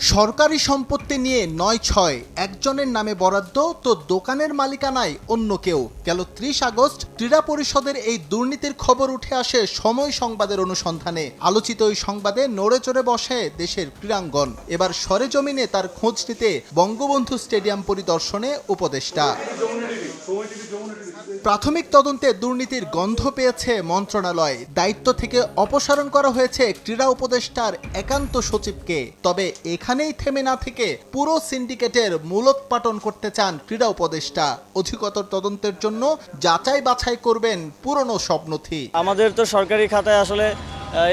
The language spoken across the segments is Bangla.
সরকারি সম্পত্তি নিয়ে নয় ছয়, একজনের নামে বরাদ্দ তো দোকানের মালিকানায় অন্য কেউ। গেল ত্রিশ আগস্ট, ক্রীড়া পরিষদের এই দুর্নীতির খবর উঠে আসে সময় সংবাদের অনুসন্ধানে। আলোচিত ওই সংবাদে নড়ে চড়ে বসে দেশের ক্রীড়াঙ্গন। এবার সরেজমিনে তার খোঁজ নিতে বঙ্গবন্ধু স্টেডিয়াম পরিদর্শনে উপদেষ্টা। প্রাথমিক তদন্তে দুর্নীতির গন্ধ পেয়েছে মন্ত্রণালয়। দায়িত্ব থেকে অপসারণ করা হয়েছে ক্রীড়া উপদেষ্টার একান্ত সচিবকে। তবে এখানেই থেমে না থেকে পুরো সিন্ডিকেটের মূলোৎপাটন করতে চান ক্রীড়া উপদেষ্টা। অধিকতর তদন্তের জন্য যাচাই বাছাই করবেন পুরনো সব নথি আমাদের তো সরকারি খাতায় আসলে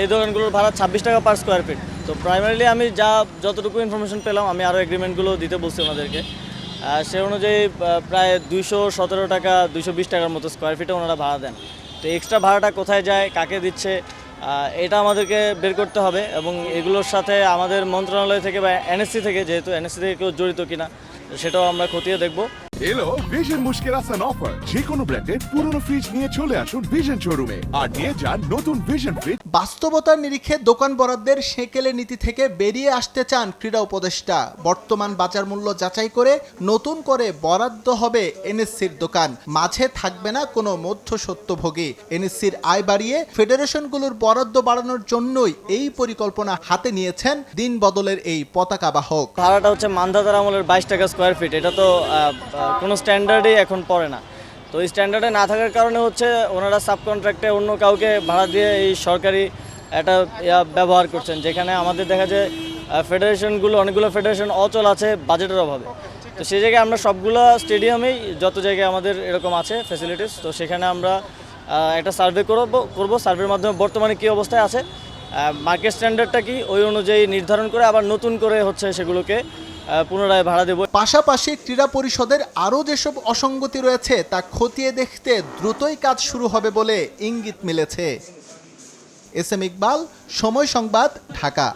এই দোকানগুলোর ভাড়া ছাব্বিশ টাকা পার স্কোয়ার ফিট তো প্রাইমারিলি আমি যা, যতটুকু ইনফরমেশন পেলাম, আমি আরও এগ্রিমেন্টগুলো দিতে বলছি ওনাদেরকে। সে অনুযায়ী প্রায় দুইশো সতেরো টাকা, দুইশো বিশ টাকার মতো স্কোয়ার ফিটে ওনারা ভাড়া দেন। তো এক্সট্রা ভাড়াটা কোথায় যায়, কাকে দিচ্ছে এটা আমাদেরকে বের করতে হবে এবং এগুলোর সাথে আমাদের মন্ত্রণালয় থেকে বা এনএসসি থেকে, যেহেতু এনএসসি থেকে কেউ জড়িত কিনা, সেটাও আমরা খতিয়ে দেখব। এলো ভিশন মুশকিল আসান অফার যে কোনো ব্র্যান্ডের পুরনো ফ্রিজ নিয়ে চলে আসুন ভিশন শোরুমে আর নিয়ে যান নতুন ভিশন ফ্রিজ বাস্তবতার নিরিখে দোকান বরাদ্দের সেকেলে নীতি থেকে বেরিয়ে আসতে চান ক্রীড়া উপদেষ্টা। বর্তমান বাজার মূল্য যাচাই করে নতুন করে বরাদ্দ হবে এনএসসির দোকান। মাঝে থাকবে না কোনো মধ্যসত্যভোগী এনএসসির আয় বাড়িয়ে ফেডারেশনগুলোর বরাদ্দ বাড়ানোর জন্যই এই পরিকল্পনা হাতে নিয়েছেন দিন বদলের এই পতাকা বাহক। ভাড়াটা হচ্ছে মান্ধাতার আমলের বাইশ টাকা স্কোয়ার ফিট এটা তো কোনো স্ট্যান্ডার্ডই এখন পড়ে না। তো এই স্ট্যান্ডার্ডে না থাকার কারণে হচ্ছে ওনারা সাব কন্ট্রাক্টে অন্য কাউকে ভাড়া দিয়ে এই সরকারি একটা ব্যবহার করছেন, যেখানে আমাদের দেখা যায় ফেডারেশনগুলো অনেকগুলো ফেডারেশন অচল আছে বাজেটের অভাবে। তো সেই জায়গায় আমরা সবগুলো স্টেডিয়ামেই যত জায়গায় আমাদের এরকম আছে ফ্যাসিলিটিস তো সেখানে আমরা একটা সার্ভে করব করব। সার্ভের মাধ্যমে বর্তমানে কী অবস্থায় আছে মার্কেট স্ট্যান্ডার্ডটা কি, ওই অনুযায়ী নির্ধারণ করে আবার নতুন করে হচ্ছে সেগুলোকে পুনরায় ভাড়া দেব। পাশাপাশি ক্রীড়া পরিষদের আরও যেসব অসঙ্গতি রয়েছে তা খতিয়ে দেখতে দ্রুতই কাজ শুরু হবে বলে ইঙ্গিত মিলেছে। এস এম ইকবাল, সময় সংবাদ, ঢাকা।